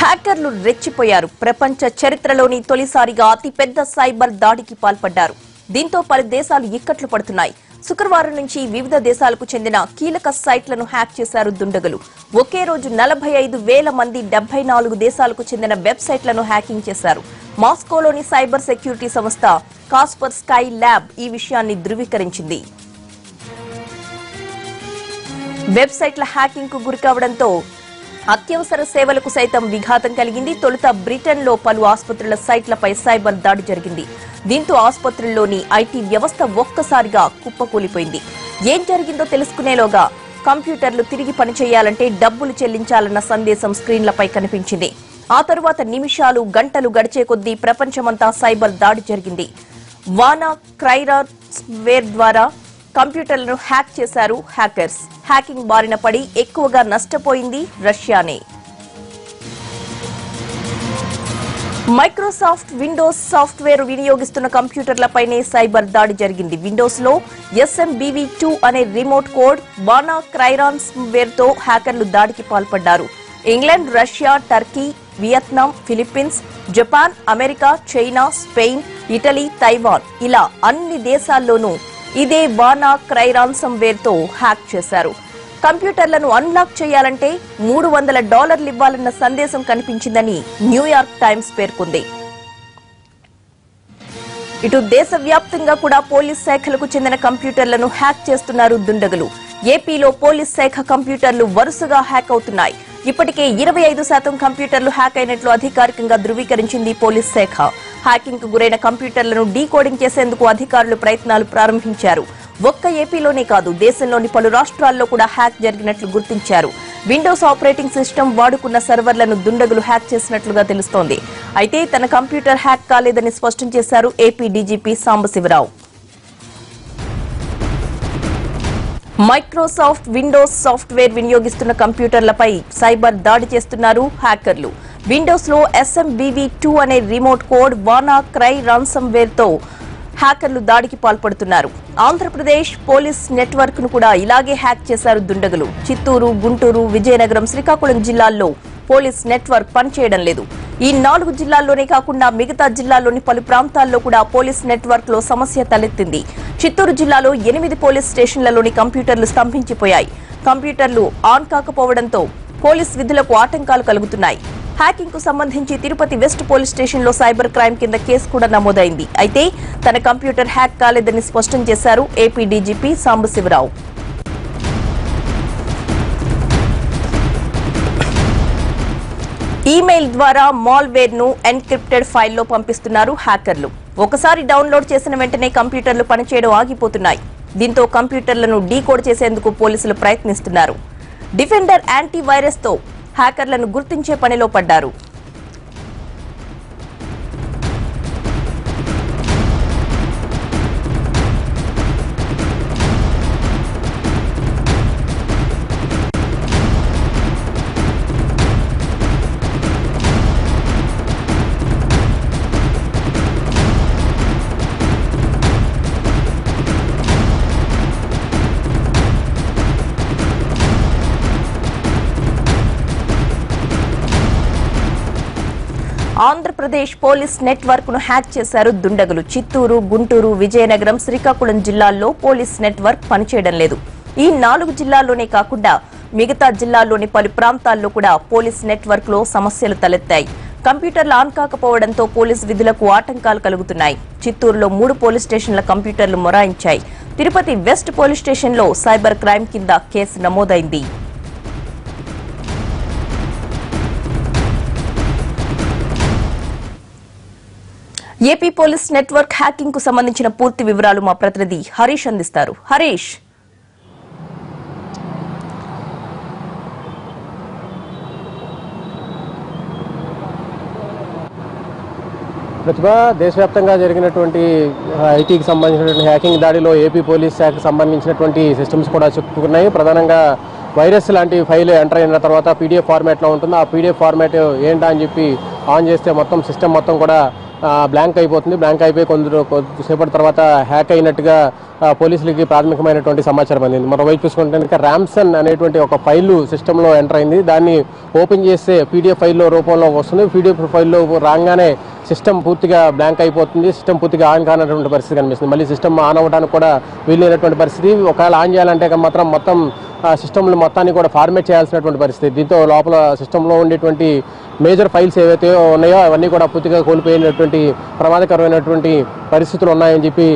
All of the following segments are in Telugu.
హ్యాకర్లు రెచ్చిపోయారు. ప్రపంచ చరిత్రలోని తొలిసారిగా అతిపెద్ద సైబర్ దాడికి పాల్పడ్డారు. దీంతో పలు దేశాలు ఇక్కట్లు పడుతున్నాయి. శుక్రవారం నుంచి వివిధ దేశాలకు చెందిన కీలక సైట్లను హ్యాక్ చేశారు దుండగులు. ఒకే రోజు నలభై ఐదు వేల మంది డెబ్బై నాలుగు దేశాలకు చెందిన వెబ్సైట్లను హ్యాకింగ్ చేశారు. మాస్కోలోని సైబర్ సెక్యూరిటీ సంస్థ కాస్పర్ స్కై ల్యాబ్ ఈ విషయాన్ని ధృవీకరించింది. వెబ్సైట్ల హ్యాకింగ్కు గురికావడంతో అత్యవసర సేవలకు సైతం విఘాతం కలిగింది. తొలుత బ్రిటన్లో పలు ఆసుపత్రుల సైట్లపై సైబర్ దాడి జరిగింది. దీంతో ఆసుపత్రుల్లోని ఐటీ వ్యవస్థ ఒక్కసారిగా కుప్పకూలిపోయింది. ఏం జరిగిందో తెలుసుకునేలోగా కంప్యూటర్లు తిరిగి పనిచేయాలంటే డబ్బులు చెల్లించాలన్న సందేశం స్క్రీన్లపై కనిపించింది. ఆ తరువాత నిమిషాలు గంటలు గడిచే కొద్దీ ప్రపంచమంతా సైబర్ దాడి జరిగింది. వానా క్రైరా వేర్ ద్వారా కంప్యూటర్లను హ్యాక్ చేశారు హ్యాకర్స్. హ్యాకింగ్ బారిన పడి ఎక్కువగా నష్టపోయింది రష్యానే. మైక్రోసాఫ్ట్ విండోస్ సాఫ్ట్వేర్ వినియోగిస్తున్న కంప్యూటర్లపైనే సైబర్ దాడి జరిగింది. విండోస్లో ఎస్ఎంబీవీ టూ అనే రిమోట్ కోడ్ బానా క్రైరాన్స్ వేర్తో హ్యాకర్లు దాడికి పాల్పడ్డారు. England Russia Turkey Vietnam Philippines Japan America China Spain Italy Taiwan ఇలా అన్ని దేశాల్లోనూ ఇదే వానా క్రైరాన్సమ్ వేర్తో హ్యాక్ చేశారు. కంప్యూటర్లను అన్లాక్ చేయాలంటే మూడు వందల డాలర్లు ఇవ్వాలన్న సందేశం కనిపించిందని న్యూయార్క్ టైమ్స్ పేర్కొంది. ఇటు దేశవ్యాప్తంగా కూడా పోలీస్ శాఖలకు చెందిన కంప్యూటర్లను హ్యాక్ చేస్తున్నారు దుండగులు. ఏపీలో పోలీస్ శాఖ కంప్యూటర్లు వరుసగా హ్యాక్ అవుతున్నాయి. ఇప్పటికే ఇరవై ఐదు శాతం కంప్యూటర్లు హ్యాక్ అయినట్లు అధికారికంగా ధృవీకరించింది పోలీస్ శాఖ. హ్యాకింగ్కు గురైన కంప్యూటర్లను డీకోడింగ్ చేసేందుకు అధికారులు ప్రయత్నాలు ప్రారంభించారు. ఒక్క ఏపీలోనే కాదు దేశంలోని పలు రాష్ట్రాల్లో కూడా హ్యాక్ జరిగినట్లు గుర్తించారు. విండోస్ ఆపరేటింగ్ సిస్టమ్ వాడుకున్న సర్వర్లను దుండగులు హ్యాక్ చేసినట్లుగా తెలుస్తోంది. అయితే తన కంప్యూటర్ హ్యాక్ కాలేదని స్పష్టం చేశారు AP DGP Sambasiva Rao. Microsoft Windows software వినియోగిస్తున్న కంప్యూటర్లపై సైబర్ దాడి చేస్తున్నారు హ్యాకర్లు. విండోస్లో ఎస్ఎంబీవీ టూ అనే రిమోట్ కోడ్ వానా క్రై రాన్సమ్ వేర్తో హ్యాకర్లు దాడికి పాల్పడుతున్నారు. ఆంధ్రప్రదేశ్ పోలీస్ నెట్వర్క్ను కూడా ఇలాగే హ్యాక్ చేశారు దుండగులు. చిత్తూరు గుంటూరు విజయనగరం శ్రీకాకుళం జిల్లాల్లో పోలీస్ నెట్వర్క్ పనిచేయడం లేదు. ఈ నాలుగు జిల్లాల్లోనే కాకుండా మిగతా జిల్లాల్లోని పలు ప్రాంతాల్లో కూడా పోలీస్ నెట్వర్క్లో సమస్య తలెత్తింది. చిత్తూరు జిల్లాలో ఎనిమిది పోలీస్ స్టేషన్లలోని కంప్యూటర్లు స్తంభించిపోయాయి. కంప్యూటర్లు ఆన్ కాకపోవడంతో పోలీస్ విధులకు ఆటంకాలు కలుగుతున్నాయి. హ్యాకింగ్కు సంబంధించి తిరుపతి వెస్ట్ పోలీస్ స్టేషన్లో సైబర్ క్రైమ్ కింద కేసు కూడా నమోదైంది. అయితే తన కంప్యూటర్ హ్యాక్ కాలేదని స్పష్టం చేశారు ఏపీ డీజీపీ సాంబశివరావు. ఈమెయిల్ ద్వారా మాల్వేర్ను ఎన్క్రిప్టెడ్ ఫైల్లో పంపిస్తున్నారు హ్యాకర్లు. ఒకసారి డౌన్లోడ్ చేసిన వెంటనే కంప్యూటర్లు పనిచేయడం ఆగిపోతున్నాయి. దీంతో కంప్యూటర్లను డీకోడ్ చేసేందుకు పోలీసులు ప్రయత్నిస్తున్నారు. డిఫెండర్ యాంటీ వైరస్తో హ్యాకర్లను గుర్తించే పనిలో పడ్డారు. ఆంధ్రప్రదేశ్ పోలీస్ నెట్వర్క్ను హ్యాక్ చేశారు దుండగులు. చిత్తూరు గుంటూరు విజయనగరం శ్రీకాకుళం జిల్లాల్లో పోలీస్ నెట్వర్క్ పనిచేయడం లేదు. ఈ నాలుగు జిల్లాల్లోనే కాకుండా మిగతా జిల్లాల్లోని పలు ప్రాంతాల్లో కూడా పోలీస్ నెట్వర్క్లో సమస్యలు తలెత్తాయి. కంప్యూటర్లు ఆన్ కాకపోవడంతో పోలీస్ విధులకు ఆటంకాలు కలుగుతున్నాయి. చిత్తూరులో మూడు పోలీస్ స్టేషన్ల కంప్యూటర్లు మొరాయించాయి. తిరుపతి వెస్ట్ పోలీస్ స్టేషన్లో సైబర్ క్రైమ్ కింద కేసు నమోదైంది. ఏపీ పోలీస్ నెట్వర్క్ హ్యాకింగ్కు సంబంధించిన పూర్తి వివరాలు మా ప్రతినిధి హరీష్ అందిస్తారు. హరీష్. ప్రతిభ దేశవ్యాప్తంగా జరిగినటువంటి ఐటీకి సంబంధించినటువంటి హ్యాకింగ్ దాడిలో ఏపీ పోలీస్ శాఖకు సంబంధించినటువంటి సిస్టమ్స్ కూడా చిక్కుకున్నాయి ప్రధానంగా వైరస్ లాంటి ఫైల్ ఎంటర్ అయిన తర్వాత పీడిఎఫ్ ఫార్మాట్లో ఉంటుంది. ఆ పీడిఎఫ్ ఫార్మాట్ ఏంటా అని చెప్పి ఆన్ చేస్తే మొత్తం సిస్టమ్ మొత్తం కూడా బ్లాంక్ అయిపోతుంది. బ్లాంక్ అయిపోయి కొందరు కొద్దిసేపటి తర్వాత హ్యాక్ అయినట్టుగా పోలీసులకి ప్రాథమికమైనటువంటి సమాచారం అందింది. మరోవైపు చూసుకుంటే కనుక ర్యామ్సన్ అనేటువంటి ఒక ఫైల్ సిస్టంలో ఎంటర్ అయింది. దాన్ని ఓపెన్ చేస్తే పీడిఎఫ్ ఫైల్లో రూపంలో వస్తుంది. పీడిఎఫ్ ఫైల్లో రాగానే సిస్టమ్ పూర్తిగా బ్లాంక్ అయిపోతుంది. సిస్టమ్ పూర్తిగా ఆన్ కానటువంటి పరిస్థితి కనిపిస్తుంది. మళ్ళీ సిస్టమ్ ఆన్ అవ్వడానికి కూడా వీలైనటువంటి పరిస్థితి. ఒకవేళ ఆన్ చేయాలంటే మాత్రం మొత్తం సిస్టమ్లు మొత్తాన్ని కూడా ఫార్మేట్ చేయాల్సినటువంటి పరిస్థితి. దీంతో లోపల సిస్టంలో ఉండేటువంటి మేజర్ ఫైల్స్ ఏవైతే ఉన్నాయో అవన్నీ కూడా పూర్తిగా కోల్పోయినటువంటి ప్రమాదకరమైనటువంటి పరిస్థితులు ఉన్నాయని చెప్పి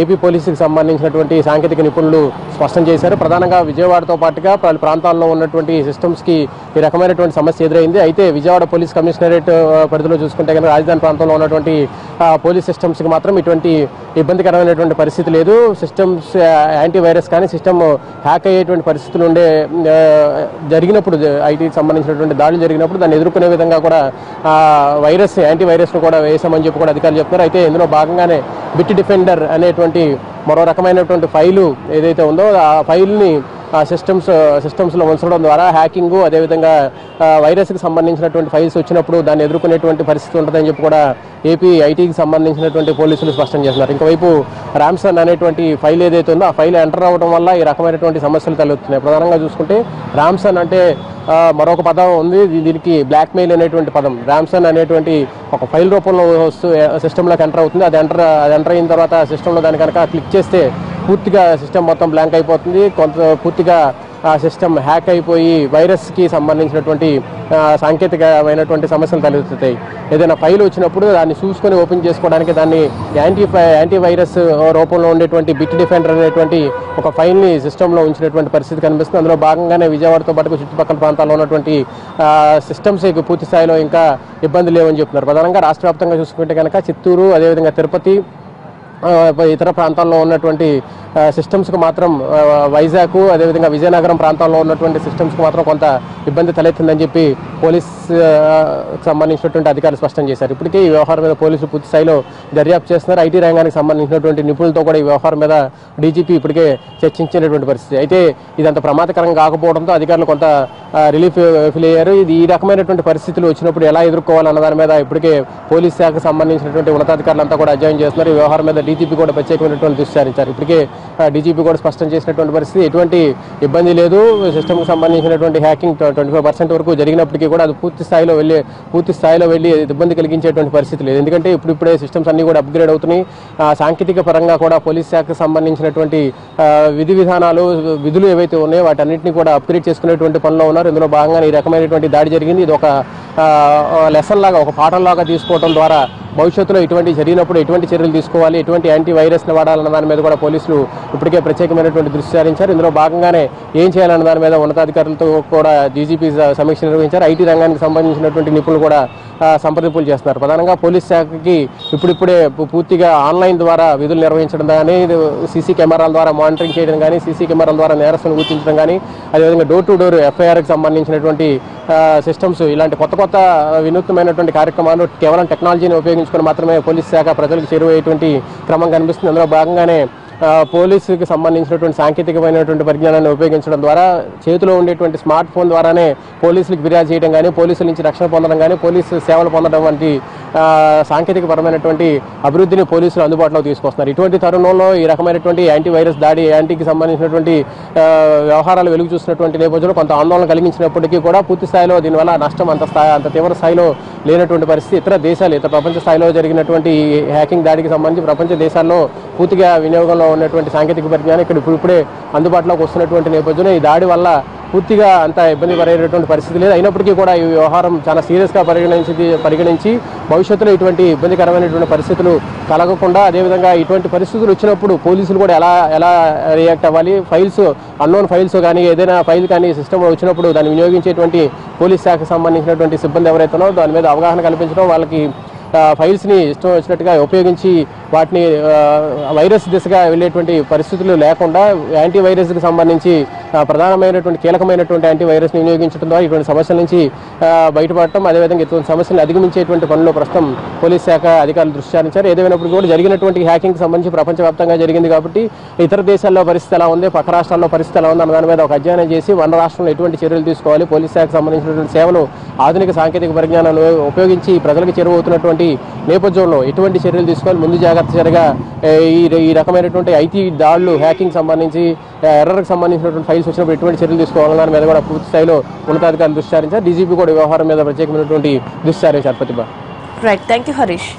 ఏపీ పోలీసుకి సంబంధించినటువంటి సాంకేతిక నిపుణులు స్పష్టం చేశారు. ప్రధానంగా విజయవాడతో పాటుగా పలు ప్రాంతాల్లో ఉన్నటువంటి సిస్టమ్స్కి ఈ రకమైనటువంటి సమస్య ఎదురైంది. అయితే విజయవాడ పోలీస్ కమిషనరేట్ పరిధిలో చూసుకుంటే కనుక రాజధాని ప్రాంతంలో ఉన్నటువంటి పోలీస్ సిస్టమ్స్కి మాత్రం ఇటువంటి ఇబ్బందికరమైనటువంటి పరిస్థితి లేదు. సిస్టమ్స్ యాంటీ వైరస్ కానీ సిస్టమ్ హ్యాక్ అయ్యేటువంటి పరిస్థితులు ఉండే జరిగినప్పుడు ఐటీకి సంబంధించినటువంటి దాడులు జరిగినప్పుడు దాన్ని ఎదుర్కొనే విధంగా కూడా వైరస్ యాంటీ వైరస్ను కూడా వేసామని చెప్పి కూడా అధికారులు చెప్తున్నారు. అయితే ఇందులో భాగంగానే బిట్ డిఫెండర్ అనేటువంటి మరో రకమైనటువంటి ఫైలు ఏదైతే ఉందో ఆ ఫైల్ని ఆ సిస్టమ్స్ సిస్టమ్స్లో ఉంచడం ద్వారా హ్యాకింగ్ అదేవిధంగా వైరస్కి సంబంధించినటువంటి ఫైల్స్ వచ్చినప్పుడు దాన్ని ఎదుర్కొనేటువంటి పరిస్థితి ఉంటుందని చెప్పి కూడా ఏపీ ఐటీకి సంబంధించినటువంటి పోలీసులు స్పష్టం చేస్తున్నారు. ఇంకోవైపు రామ్సన్ అనేటువంటి ఫైల్ ఏదైతే ఉందో ఆ ఫైల్ ఎంటర్ అవ్వడం వల్ల ఈ రకమైనటువంటి సమస్యలు తలెత్తున్నాయి ప్రధానంగా చూసుకుంటే రామ్సన్ అంటే మరొక పదం ఉంది. దీనికి బ్లాక్మెయిల్ అనేటువంటి పదం. రామ్సన్ అనేటువంటి ఒక ఫైల్ రూపంలో వస్తూ సిస్టంలోకి ఎంటర్ అవుతుంది. అది ఎంటర్ అది ఎంటర్ అయిన తర్వాత సిస్టంలో దాని కనుక క్లిక్ చేస్తే పూర్తిగా సిస్టమ్ మొత్తం బ్లాంక్ అయిపోతుంది. కొంత పూర్తిగా సిస్టమ్ హ్యాక్ అయిపోయి వైరస్కి సంబంధించినటువంటి సాంకేతికమైనటువంటి సమస్యలు తలెత్తుతాయి. ఏదైనా ఫైల్ వచ్చినప్పుడు దాన్ని చూసుకొని ఓపెన్ చేసుకోవడానికి దాన్ని యాంటీ యాంటీవైరస్ రూపంలో ఉండేటువంటి బిట్ డిఫెండర్ అనేటువంటి ఒక ఫైల్ని సిస్టంలో ఉంచినటువంటి పరిస్థితి కనిపిస్తుంది. అందులో భాగంగానే విజయవాడతో పాటు చుట్టుపక్కల ప్రాంతాల్లో ఉన్నటువంటి సిస్టమ్స్ పూర్తి స్థాయిలో ఇంకా ఇబ్బంది లేవని చెప్తున్నారు. ప్రధానంగా రాష్ట్ర వ్యాప్తంగా చూసుకుంటే కనుక చిత్తూరు అదేవిధంగా తిరుపతి ఇతర ప్రాంతాల్లో ఉన్నటువంటి సిస్టమ్స్కు మాత్రం వైజాగ్ అదేవిధంగా విజయనగరం ప్రాంతాల్లో ఉన్నటువంటి సిస్టమ్స్కి మాత్రం కొంత ఇబ్బంది తలెత్తిందని చెప్పి పోలీస్ సంబంధించినటువంటి అధికారులు స్పష్టం చేశారు. ఇప్పటికే ఈ వ్యవహారం మీద పోలీసులు పూర్తి స్థాయిలో దర్యాప్తు చేస్తున్నారు. ఐటీ రంగానికి సంబంధించినటువంటి నిపుణులతో కూడా ఈ వ్యవహారం మీద డీజీపీ ఇప్పటికే చర్చించినటువంటి పరిస్థితి. అయితే ఇదంత ప్రమాదకరంగా ప్రమాదకరం కాకపోవడంతో అధికారులు కొంత రిలీఫ్ ఫీల్ అయ్యారు. ఇది ఈ రకమైనటువంటి పరిస్థితులు వచ్చినప్పుడు ఎలా ఎదుర్కోవాలన్న దాని మీద ఇప్పటికే పోలీస్ శాఖకు సంబంధించినటువంటి ఉన్నతాధికారులంతా కూడా అధ్యయనం చేస్తున్నారు. ఈ వ్యవహారం మీద డీజీపీ కూడా ప్రత్యేకమైనటువంటి దృష్టి సారించారు. ఇప్పటికే డీజీపీ కూడా స్పష్టం చేసినటువంటి పరిస్థితి ఎటువంటి ఇబ్బంది లేదు. సిస్టమ్కి సంబంధించినటువంటి హ్యాకింగ్ ట్వంటీ ఫైవ్ పర్సెంట్ వరకు జరిగినప్పటికీ కూడా అది పూర్తి స్థాయిలో వెళ్ళి పూర్తి స్థాయిలో వెళ్ళి ఇబ్బంది కలిగించేటువంటి పరిస్థితి లేదు. ఎందుకంటే ఇప్పుడు ఇప్పుడే సిస్టమ్స్ అన్ని కూడా అప్గ్రేడ్ అవుతున్నాయి. సాంకేతిక పరంగా కూడా పోలీస్ శాఖకు సంబంధించినటువంటి విధి విధానాలు విధులు ఏవైతే ఉన్నాయో వాటన్నింటినీ కూడా అప్గ్రేడ్ చేసుకునేటువంటి పనిలో ఉన్నారు. ఇందులో భాగంగా ఈ రకమైనటువంటి దాడి జరిగింది. ఇది ఒక లెసన్ లాగా ఒక పాఠంలాగా తీసుకోవడం ద్వారా భవిష్యత్తులో ఇటువంటి జరిగినప్పుడు ఎటువంటి చర్యలు తీసుకోవాలి? ఎటువంటి యాంటీ వైరస్ని వాడాలన్న దాని మీద కూడా పోలీసులు ఇప్పటికే ప్రత్యేకమైనటువంటి దృష్టి సారించారు. ఇందులో భాగంగానే ఏం చేయాలన్న దాని మీద ఉన్నతాధికారులతో కూడా డీజీపీ సమీక్ష నిర్వహించారు. ఐటీ రంగానికి సంబంధించినటువంటి నిపుణులు కూడా సంప్రదింపులు చేస్తున్నారు. ప్రధానంగా పోలీస్ శాఖకి ఇప్పుడిప్పుడే పూ- పూర్తిగా ఆన్లైన్ ద్వారా విధులు నిర్వహించడం కానీ సీసీ కెమెరాల ద్వారా మానిటరింగ్ చేయడం కానీ సీసీ కెమెరాల ద్వారా నేరస్తులను గుర్తించడం కానీ అదేవిధంగా డోర్ టు డోర్ ఎఫ్ఐఆర్కి సంబంధించినటువంటి సిస్టమ్స్ ఇలాంటి కొత్త కొత్త వినూత్నమైనటువంటి కార్యక్రమాలు కేవలం టెక్నాలజీని ఉపయోగించుకొని మాత్రమే పోలీస్ శాఖ ప్రజలకు చేరువయ్యేటువంటి క్రమం కనిపిస్తుంది. అందులో భాగంగానే పోలీసుకి సంబంధించినటువంటి సాంకేతికమైనటువంటి పరిజ్ఞానాన్ని ఉపయోగించడం ద్వారా చేతిలో ఉండేటువంటి స్మార్ట్ ఫోన్ ద్వారానే పోలీసులకు ఫిర్యాదు చేయడం కానీ పోలీసుల నుంచి రక్షణ పొందడం కానీ పోలీసు సేవలు పొందడం వంటి సాంకేతిక పరమైనటువంటి అభివృద్ధిని పోలీసులు అందుబాటులో తీసుకొస్తున్నారు. ఇటువంటి తరుణంలో ఈ రకమైనటువంటి యాంటీ వైరస్ దాడి యాంటీకి సంబంధించినటువంటి వ్యవహారాలు వెలుగు చూసినటువంటి నేపథ్యంలో కొంత ఆందోళన కలిగించినప్పటికీ కూడా పూర్తి స్థాయిలో దీనివల్ల నష్టం అంత స్థాయి అంత తీవ్ర స్థాయిలో లేనటువంటి పరిస్థితి ఇతర దేశాలు ఇతర ప్రపంచ స్థాయిలో జరిగినటువంటి హ్యాకింగ్ దాడికి సంబంధించి ప్రపంచ దేశాల్లో పూర్తిగా వినియోగంలో ఉన్నటువంటి సాంకేతిక పరిజ్ఞానం ఇక్కడ ఇప్పుడు ఇప్పుడే అందుబాటులోకి వస్తున్నటువంటి నేపథ్యంలో ఈ దాడి వల్ల పూర్తిగా అంత ఇబ్బంది పడేటటువంటి పరిస్థితి లేదు. అయినప్పటికీ కూడా ఈ వ్యవహారం చాలా సీరియస్గా పరిగణించి పరిగణించి భవిష్యత్తులో ఇటువంటి ఇబ్బందికరమైనటువంటి పరిస్థితులు కలగకుండా అదేవిధంగా ఇటువంటి పరిస్థితులు వచ్చినప్పుడు పోలీసులు కూడా ఎలా ఎలా రియాక్ట్ అవ్వాలి? ఫైల్స్ అన్నోన్ ఫైల్స్ కానీ ఏదైనా ఫైల్ కానీ సిస్టమ్ వచ్చినప్పుడు దాన్ని వినియోగించేటువంటి పోలీస్ శాఖకు సంబంధించినటువంటి సిబ్బంది ఎవరైతే దాని మీద అవగాహన కల్పించడం వాళ్ళకి ఫైల్స్ని ఇష్టం వచ్చినట్టుగా ఉపయోగించి వాటిని వైరస్ దిశగా వెళ్ళేటువంటి పరిస్థితులు లేకుండా యాంటీ వైరస్కి సంబంధించి ప్రధానమైనటువంటి కీలకమైనటువంటి యాంటీ వైరస్ని వినియోగించడం ద్వారా ఇటువంటి సమస్యల నుంచి బయటపడటం అదేవిధంగా ఇటువంటి సమస్యలను అధిగమించేటువంటి పనులు ప్రస్తుతం పోలీస్ శాఖ అధికారులు దృష్టి సారించారు. ఏదేమైనప్పుడు కూడా జరిగినటువంటి హ్యాకింగ్ సంబంధించి ప్రపంచవ్యాప్తంగా జరిగింది కాబట్టి ఇతర దేశాల్లో పరిస్థితి ఎలా ఉంది పక్క రాష్ట్రాల్లో పరిస్థితి ఎలా ఉంది అన్న దాని మీద ఒక అధ్యయనం చేసి మన రాష్ట్రంలో ఎటువంటి చర్యలు తీసుకోవాలి పోలీస్ శాఖకు సంబంధించినటువంటి సేవలు ఆధునిక సాంకేతిక పరిజ్ఞానాన్ని ఉపయోగించి ప్రజలకు చేరువవుతున్నటువంటి నేపథ్యంలో ఎటువంటి చర్యలు తీసుకోవాలి ముందు జాగ్రత్త చర్యగా ఈ ఈ రకమైనటువంటి ఐటీ దాడులు హ్యాకింగ్ సంబంధించి ఎర్రర్కి సంబంధించినటువంటి ఫైల్స్ వచ్చినప్పుడు ఎటువంటి చర్యలు తీసుకోవాలని దాని మీద కూడా పూర్తి స్థాయిలో ఉన్నతాధికారులు దృష్టి సారించారు. డీజీపీ కూడా వ్యవహారం మీద ప్రత్యేకమైనటువంటి దృష్టి సారించారు Pratibha. Right thank you Harish